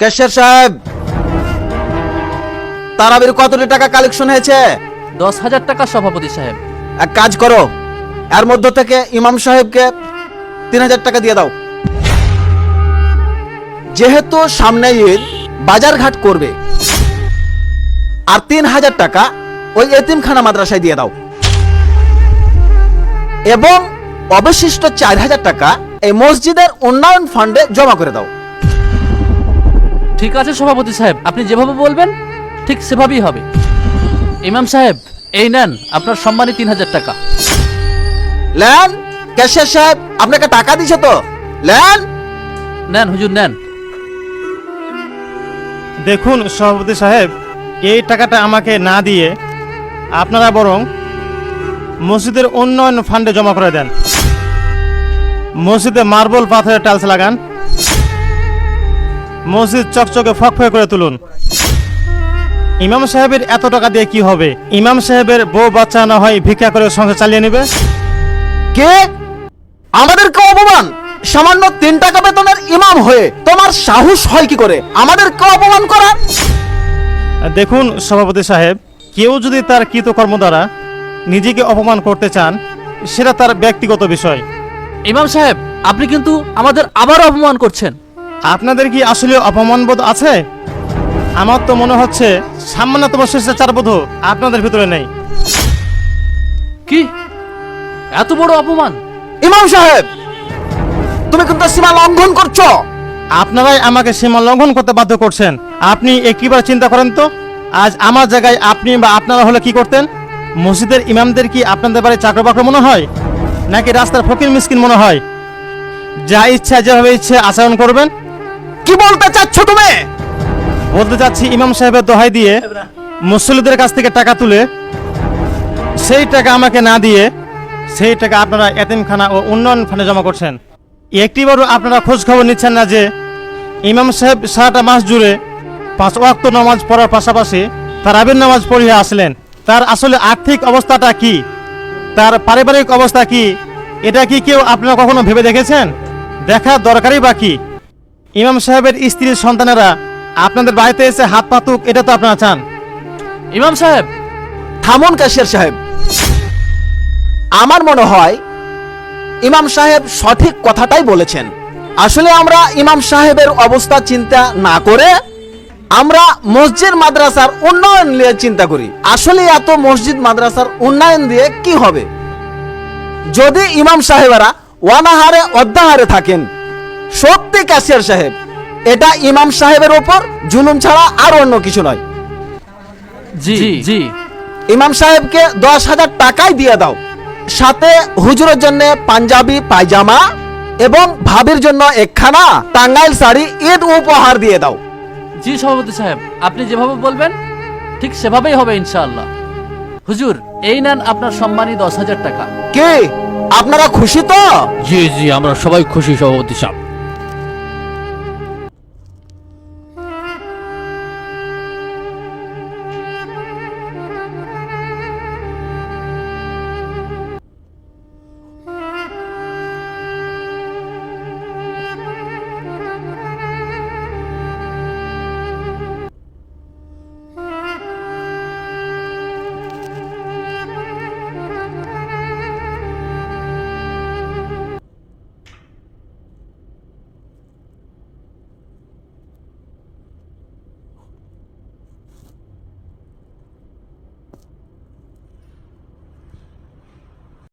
Cashier সাহেব তারাবির কতটি টাকা কালেকশন হয়েছে? দশ হাজার টাকা সভাপতি সাহেব। এক কাজ করো এর মধ্য থেকে ইমাম সাহেবকে তিন হাজার টাকা দিয়ে দাও। যেহেতু সামনে ঈদ বাজার ঘাট করবে আর তিন হাজার টাকা ওই এতিমখানা মাদ্রাসায় দিয়ে দাও। এবং অবশিষ্ট চার হাজার টাকা এই মসজিদের উন্নয়ন ফান্ডে জমা করে দাও। ঠিক আছে সভাপতি সাহেব। আপনি যেভাবে বলবেন ঠিক সেভাবেই হবে। ইমাম সাহেব এই নেন আপনার সম্মানী তিন হাজার টাকা। লেন ক্যাশিয়ার সাহেব আপনাকে টাকা দিছে তো। লেন নেন হুজুর নেন। দেখুন সভাপতি সাহেব এই টাকাটা আমাকে না দিয়ে আপনারা বরং মসজিদের উন্নয়ন ফান্ডে জমা করে দেন। মসজিদে মার্বেল পাথরের টাইলস লাগান। মসজিদ চকচকে ফকফকে করে তুলুন। ইমাম সাহেবের এত টাকা দিয়ে কি হবে? ইমাম সাহেবের বউ বাচ্চা না হয় ভিক্ষা করে সংসার চালিয়ে নেবে? কে? আমাদের আমাদেরকে অপমান? সামান্য তিন টাকা বেতনের ইমাম হয়ে তোমার সাহস হয় কি করে? আমাদের আমাদেরকে অপমান করার দেখুন সভাপতি সাহেব কেউ যদি তার কৃতকর্ম দ্বারা নিজেকে অপমান করতে চান সেটা তার ব্যক্তিগত বিষয়। ইমাম সাহেব আপনি কিন্তু আমাদের আবার অপমান করছেন। আপনাদের কি আসলে অপমানবোধ আছে? আমার তো মনে হচ্ছে সামান্যতম শিষ্টাচার বোধ আপনাদের ভিতরে নেই। কি? এত বড় অপমান? ইমাম সাহেব তুমি কিন্তু সীমা লঙ্ঘন করছ। আপনারাই আমাকে সীমা লঙ্ঘন করতে বাধ্য করছেন। আপনি একটিবার চিন্তা করেন তো আজ আমার জায়গায় আপনি বা আপনারা হলে কি করতেন? মসজিদের ইমামদের কি আপনাদের বাড়ি চাকর বাকর মনে হয়? নাকি রাস্তার ফকির মিসকিন মনে হয়? যা ইচ্ছা যেভাবে ইচ্ছে আচরণ করবেন কি বলতে চাচ্ছ তুমি? বলতে চাচ্ছি, ইমাম সাহেবের দোহাই দিয়ে মুসল্লিদের কাছ থেকে টাকা তুলে, সেই টাকা আমাকে না দিয়ে, সেই টাকা আপনারা এতিমখানা ও উন্নয়ন ফান্ডে জমা করছেন। একটিবারও আপনারা খোঁজ খবর নিচ্ছেন না যে ইমাম সাহেব সারাটা মাস জুড়ে পাঁচ ওয়াক্ত নামাজ পড়ার পাশাপাশি তারাবির নামাজ পড়িয়ে আসলেন। তার আসলে আর্থিক অবস্থাটা কি? তার পারিবারিক অবস্থা কি? এটা কি কেউ আপনারা কখনো ভেবে দেখেছেন? দেখা দরকারই বাকি ইমাম সাহেবের স্ত্রীর সন্তানেরা আপনাদের বাড়িতে এসে হাত পাতুক এটা তো আপনারা চান। ইমাম সাহেব, থামুন কাশিয়ার সাহেব। আমার মনে হয় ইমাম সাহেব সঠিক কথাটাই বলেছেন। আসলে আমরা ইমাম সাহেবের অবস্থা চিন্তা না করে আমরা মসজিদ মাদ্রাসার উন্নয়ন নিয়ে চিন্তা করি। আসলে এত মসজিদ মাদ্রাসার উন্নয়ন দিয়ে কি হবে? যদি ইমাম সাহেবেরা ওয়ানাহারে অধ্যাহারে থাকেন সত্যি ক্যাশিয়ার সাহেব এটা ইমাম সাহেবের ওপর জুলুম ছাড়া আর অন্য কিছু নয়। জি জি। ইমাম সাহেবকে দশ হাজার টাকাই দিয়ে দাও। সাথে হুজুরের জন্য পাঞ্জাবি পায়জামা এবং ভাবির জন্য একখানা টাঙ্গাইল শাড়ি ঈদ উপহার দিয়ে দাও। জি সভাপতি সাহেব আপনি যেভাবে বলবেন ঠিক সেভাবেই হবে ইনশাআল্লাহ। হুজুর এই নেন আপনার সম্মানী দশ হাজার টাকা। কে আপনারা খুশি তো? জি জি আমরা সবাই খুশি সভাপতি সাহেব।